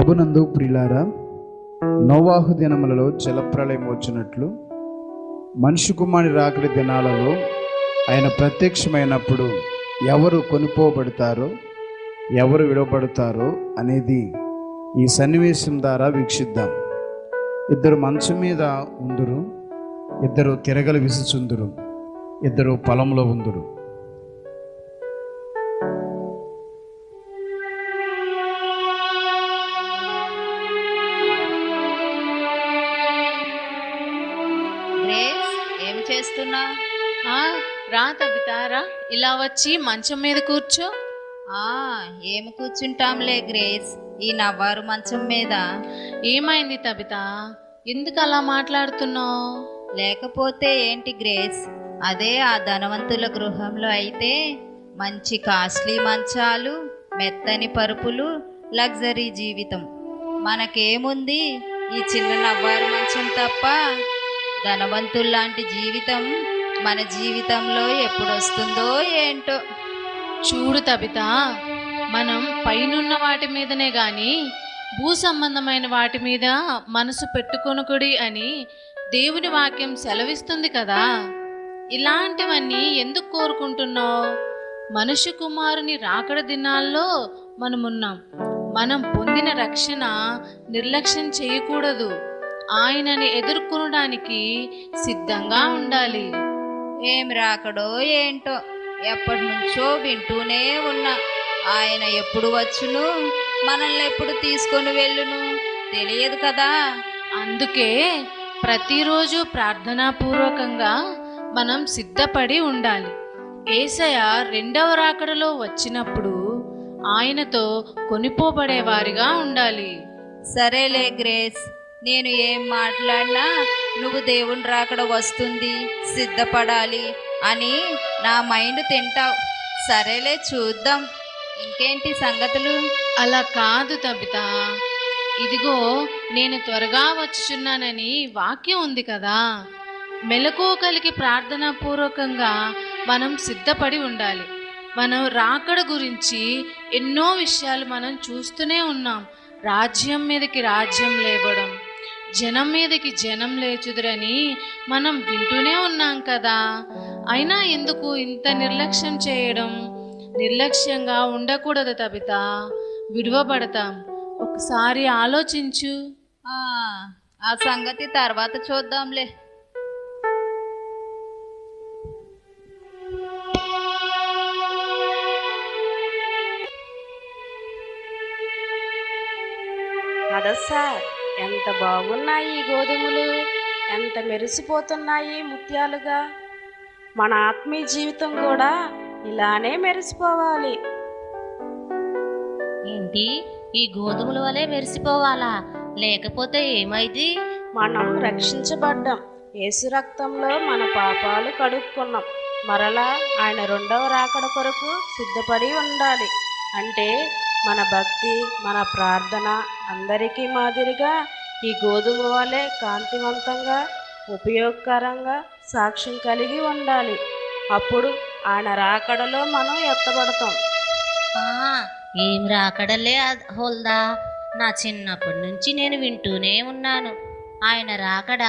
ప్రభునందు ప్రిలారా నోవాహు దినములలో జలప్రలయం వచ్చినట్లు మనిషి కుమారి రాకడి దినాలలో ఆయన ప్రత్యక్షమైనప్పుడు ఎవరు కొనుక్కోబడతారో ఎవరు విడవబడతారో అనేది ఈ సన్నివేశం ద్వారా వీక్షిద్దాం. ఇద్దరు మంచం మీద ఉందురు ఇద్దరు తిరగలు విసుచుందురు ఇద్దరు పొలంలో ఉందురు. ఇలా వచ్చి మంచం మీద కూర్చో. ఆ ఏం కూర్చుంటాంలే గ్రేస్ ఈ నవ్వారు మంచం మీద. ఏమైంది తబిత? ఎందుకు అలా మాట్లాడుతున్నావు? లేకపోతే ఏంటి గ్రేస్? అదే ఆ ధనవంతుల గృహంలో అయితే మంచి కాస్ట్లీ మంచాలు మెత్తని పరుపులు లగ్జరీ జీవితం. మనకేముంది ఈ చిన్న నవ్వారు మంచం తప్ప? ధనవంతుల్లాంటి జీవితం మన జీవితంలో ఎప్పుడు వస్తుందో ఏంటో. చూడు తబిత మనం పైనున్న వాటి మీదనే గాని భూ సంబంధమైన వాటి మీద మనసు పెట్టుకొనుకుడి అని దేవుని వాక్యం సెలవిస్తుంది కదా. ఇలాంటివన్నీ ఎందుకు కోరుకుంటున్నావు? మనుష్య కుమారుని రాకడ దినాల్లో మనమున్నాం. మనం పొందిన రక్షణ నిర్లక్ష్యం చేయకూడదు. ఆయనని ఎదుర్కొనడానికి సిద్ధంగా ఉండాలి. ఏం రాకడో ఏంటో ఎప్పటి నుంచో వింటూనే ఉన్నా. ఆయన ఎప్పుడు వచ్చును? మనల్ని ఎప్పుడు తీసుకొని వెళ్ళును? తెలియదు కదా. అందుకే ప్రతిరోజు ప్రార్థనాపూర్వకంగా మనం సిద్ధపడి ఉండాలి. ఏసయ రెండవ రాకడలో వచ్చినప్పుడు ఆయనతో కొనిపోబడేవారిగా ఉండాలి. సరేలే గ్రేస్. నేను ఏం మాట్లాడినా నువ్వు దేవుని రాకడ వస్తుంది సిద్ధపడాలి అని నా మైండ్ తింటావు. సరేలే చూద్దాం. ఇంకేంటి సంగతులు? అలా కాదు తబిత. ఇదిగో నేను త్వరగా వచ్చుచున్నానని వాక్యం ఉంది కదా. మెలకువకలికి ప్రార్థనపూర్వకంగా మనం సిద్ధపడి ఉండాలి. మనం రాకడ గురించి ఎన్నో విషయాలు మనం చూస్తూనే ఉన్నాం. రాజ్యం మీదకి రాజ్యం లేవడం. జనం మీదకి జనం లేచుదురని మనం వింటూనే ఉన్నాం కదా. అయినా ఎందుకు ఇంత నిర్లక్ష్యం చేయడం? నిర్లక్ష్యంగా ఉండకూడదు తబిత. విడువబడతాం. ఒకసారి ఆలోచించు. ఆ, ఆ సంగతి తర్వాత చూద్దాంలే. కదా సార్. ఎంత బాగున్నాయి ఈ గోధుమలు? ఎంత మెరిసిపోతున్నాయి ముత్యాలుగా? మన ఆత్మీయ జీవితం కూడా ఇలానే మెరిసిపోవాలి. ఏంటి? ఈ గోధుమల వలె మెరిసిపోవాలా? లేకపోతే ఏమైంది? మనం రక్షించబడ్డాం. యేసు రక్తంలో మన పాపాలు కడుక్కున్నాం. మరలా ఆయన రెండవ రాకడ కొరకు సిద్ధపడి ఉండాలి. అంటే మన భక్తి మన ప్రార్థన అందరికీ మాదిరిగా ఈ గోధుమ వలె కాంతివంతంగా ఉపయోగకరంగా సాక్ష్యం కలిగి ఉండాలి. అప్పుడు ఆయన రాకడలో మనం ఎత్తబడతాం. ఏం రాకడలే హోల్దా. నా చిన్నప్పటి నుంచి నేను వింటూనే ఉన్నాను. ఆయన రాకడ?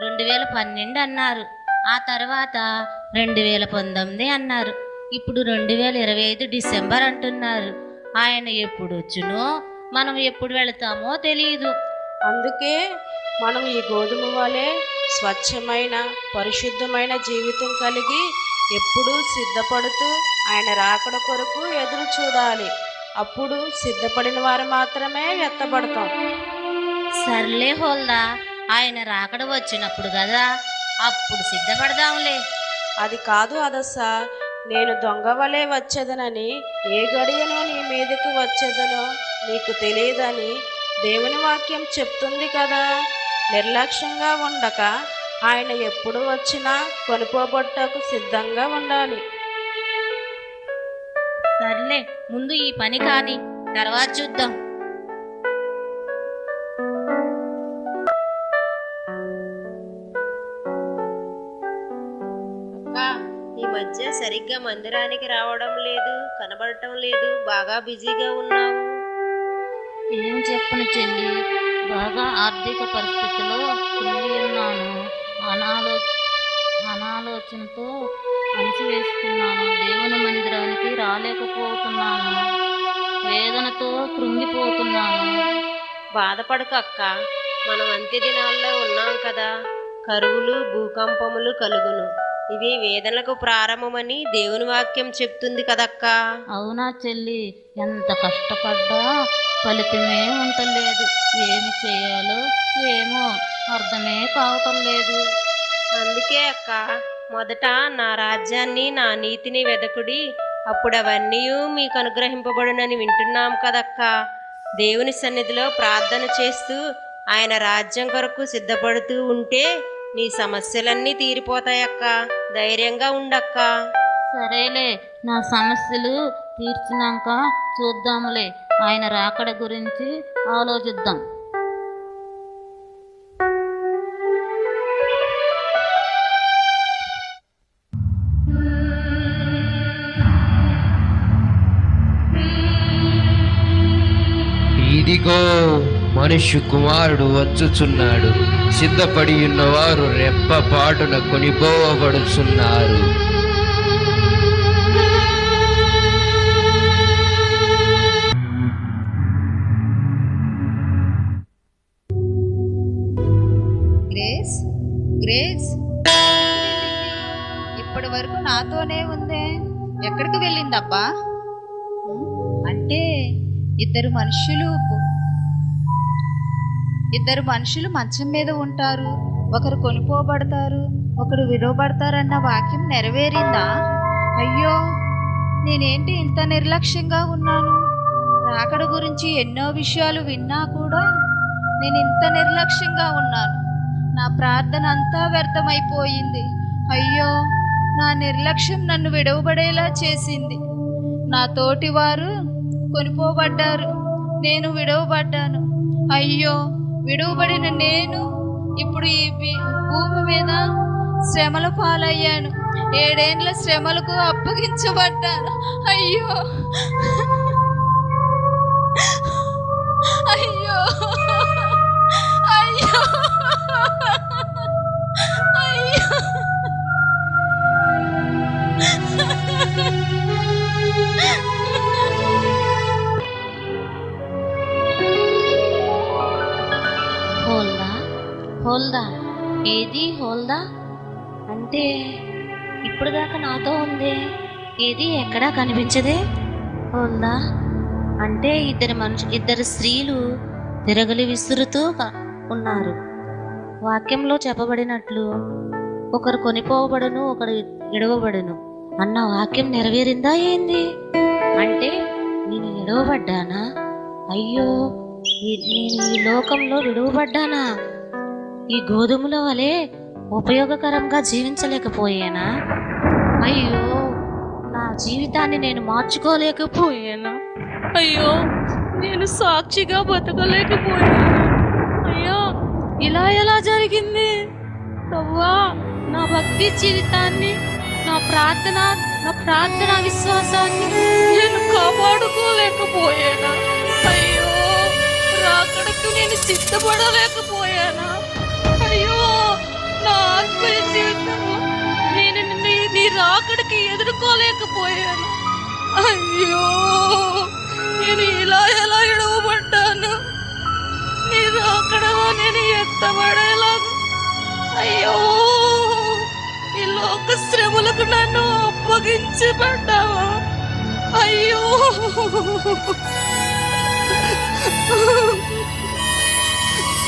రెండు వేల పన్నెండు అన్నారు. ఆ తర్వాత రెండు వేల పంతొమ్మిది అన్నారు. ఇప్పుడు రెండు వేల ఇరవై ఐదు డిసెంబర్ అంటున్నారు. ఆయన ఎప్పుడు వచ్చునో మనం ఎప్పుడు వెళతామో తెలియదు అందుకే మనం ఈ గోధుమ వలె స్వచ్ఛమైన పరిశుద్ధమైన జీవితం కలిగి ఎప్పుడూ సిద్ధపడుతూ ఆయన రాకడ కొరకు ఎదురు చూడాలి. అప్పుడు సిద్ధపడిన వారు మాత్రమే ఎత్తబడతాం సర్లే హోల్దా ఆయన రాకడ వచ్చినప్పుడు కదా అప్పుడు సిద్ధపడదాంలే. అది కాదు అదస్స నేను దొంగ వలె వచ్చేదనని ఏ గడియనో నీ మీదకు వచ్చేదనో నీకు తెలియదని దేవుని వాక్యం చెప్తుంది కదా. నిర్లక్ష్యంగా ఉండక ఆయన ఎప్పుడు వచ్చినా కొనుకోబట్టకు సిద్ధంగా ఉండాలి. సర్లే ముందు ఈ పని కాని తర్వాత చూద్దాం. సరిగ్గా మందిరానికి రావడం లేదు కనబడటం లేదు బాగా బిజీగా ఉన్నావు ఏం చెప్పను చెల్లి బాగా ఆర్థిక పరిస్థితిలో కుంగి ఉన్నాను. అనాలో అనాలోచనతో అణిచివేసుకున్నాను దేవుని మందిరానికి రాలేకపోతున్నాను. వేదనతో కృంగిపోతున్నాను. బాధపడకు అక్క. మనం అంత్య దినాల్లో ఉన్నాం కదా. కరువులు భూకంపములు కలుగును. ఇవి వేదనలకు ప్రారంభమని దేవుని వాక్యం చెప్తుంది కదక్క. అవునా చెల్లి? ఎంత కష్టపడ్డా ఫలితమే ఉండలేదు. ఏమి చేయాలో ఏమో అర్థమే కావటం లేదు. అందుకే అక్క మొదట నా రాజ్యాన్ని నా నీతిని వెదకుడి. అప్పుడు అవన్నీ మీకు అనుగ్రహింపబడునని వింటున్నాం కదక్క. దేవుని సన్నిధిలో ప్రార్థన చేస్తూ ఆయన రాజ్యం కొరకు సిద్ధపడుతూ ఉంటే నీ సమస్యలన్నీ తీరిపోతాయక్క. ధైర్యంగా ఉండక్క. సరేలే నా సమస్యలు తీర్చినాక చూద్దాంలే ఆయన రాకడ గురించి ఆలోచిద్దాం. ఇదిగో మనుష్య కుమారుడు వచ్చుచున్నాడు. సిద్ధపడి ఉన్నవారు రెప్పపాటున కొనిపోవబడుచున్నారు. Grace grace. ఇప్పటి వరకు నాతోనే ఉందే. ఎక్కడికి వెళ్ళిందబ్బా? అంటే ఇద్దరు మనుషులు ఇద్దరు మనుషులు మంచం మీద ఉంటారు. ఒకరు కొనిపోబడతారు ఒకరు విడవబడతారన్న వాక్యం నెరవేరిందా? అయ్యో నేనేంటి ఇంత నిర్లక్ష్యంగా ఉన్నాను? రాకడ గురించి ఎన్నో విషయాలు విన్నా కూడా నేను ఇంత నిర్లక్ష్యంగా ఉన్నాను. నా ప్రార్థన అంతా వ్యర్థమైపోయింది. అయ్యో నా నిర్లక్ష్యం నన్ను విడవబడేలా చేసింది. నా తోటి వారు కొనిపోబడ్డారు నేను విడవబడ్డాను. అయ్యో విడువబడిన నేను ఇప్పుడు ఈ భూమి మీద శ్రమల పాలయ్యాను. ఏడేండ్ల శ్రమలకు అప్పగించబడ్డాను. అయ్యో. అయ్యో. అయ్యో. ఇది ఎక్కడా కనిపించదే? ఉందా అంటే ఇద్దరు మనుషు ఇద్దరు స్త్రీలు తిరగలి విసురుతూ ఉన్నారు. వాక్యంలో చెప్పబడినట్లు ఒకరు కొనిపోబడును ఒకరు ఎడవబడును. అన్న వాక్యం నెరవేరిందా ఏంది? అంటే నేను ఎడవబడ్డానా? అయ్యో నేను ఈ లోకంలో విడువబడ్డానా? ఈ గోధుమల వలె ఉపయోగకరంగా జీవించలేకపోయానా? అయ్యో జీవితాన్ని నేను మార్చుకోలేకపోయాను. అయ్యో నేను సాక్షిగా బతకలేకపోయాను. అయ్యో ఇలా ఎలా జరిగింది? ప్రవ్వా నా భక్తి జీవితాన్ని నా ప్రార్థన నా ప్రార్థన విశ్వాసాన్ని నేను కాపాడుకోలేకపోయానా? అయ్యో రాకడకు నేను సిద్ధపడలేకపోయానా? అయ్యో నా ఆత్మీయ జీవితంలో నీ రాకడికి ఎదుర్కోలేకపోయాను. అయ్యో నేను ఇలా ఎలా ఎడవబడ్డాను నీ రాకడలో నేను ఎత్తబడేలాగా. అయ్యో ఈ లోక శ్రమలకు నన్ను అప్పగించబడ్డావా అయ్యో.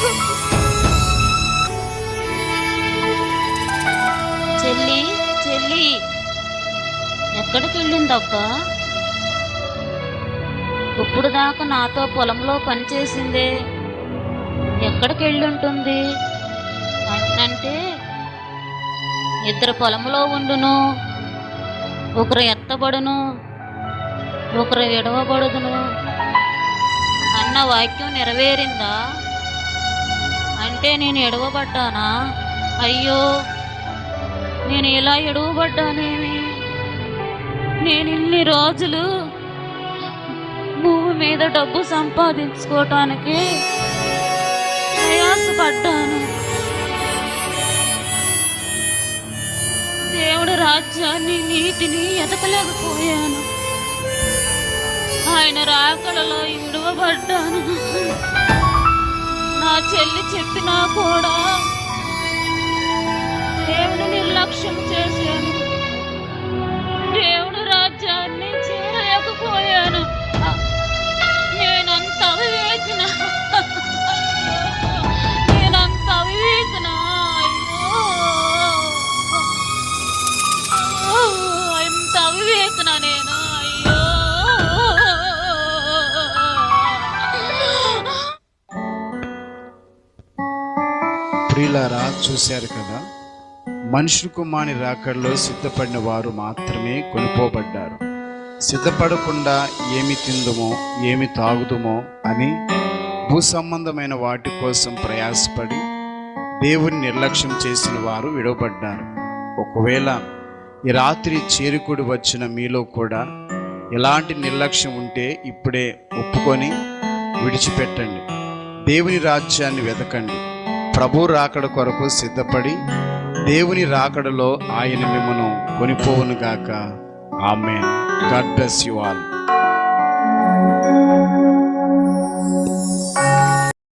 Oh చెల్లి ఎక్కడికి వెళ్ళిందబ్బా ఇప్పుడు దాకా నాతో పొలంలో పనిచేసిందే ఎక్కడికి వెళ్ళుంటుంది అంటే ఇద్దరు పొలంలో ఉండును ఒకరు ఎత్తబడును ఒకరు విడవబడుదును. అన్న వాక్యం నెరవేరిందా? అంటే నేను ఎడవబడ్డానా? అయ్యో! నేను ఇలా ఎడవబడ్డానేమి? నేను ఇన్ని రోజులు భూమి మీద డబ్బు సంపాదించుకోవటానికి ప్రయాసపడ్డాను. దేవుడి రాజ్యాన్ని నీతిని ఎదకలేకపోయాను. ఆయన రాకడలో ఇడవబడ్డాను. నా చెల్లి చెప్పినా కూడా దేవుని నిర్లక్ష్యం చేశాను. దేవుడు రాజ్యాన్ని చేరలేకపోయాను. నేనంత అవివేచన నేనంత అవివేచన అయ్యో. ఎంత అవివేచన నేను. అయ్యో. ప్రియులారా చూశారు కదా? మనుషుల కుమారి రాకడలో సిద్ధపడిన వారు మాత్రమే కొనుపోబడ్డారు సిద్ధపడకుండా ఏమి తిందుమో ఏమి తాగుదుమో అని భూ సంబంధమైన వాటి కోసం ప్రయాసపడి దేవుని నిర్లక్ష్యం చేసిన వారు విడవబడ్డారు. ఒకవేళ ఈ రాత్రి చేరుకుడు వచ్చిన మీలో కూడా ఎలాంటి నిర్లక్ష్యం ఉంటే ఇప్పుడే ఒప్పుకొని విడిచిపెట్టండి. దేవుని రాజ్యాన్ని వెతకండి ప్రభు రాకడ కొరకు సిద్ధపడి దేవుని రాకడలో ఆయన మిమ్మను కొనిపోవునుగాక. ఆమె గాడ్ బ్లెస్ యు ఆల్.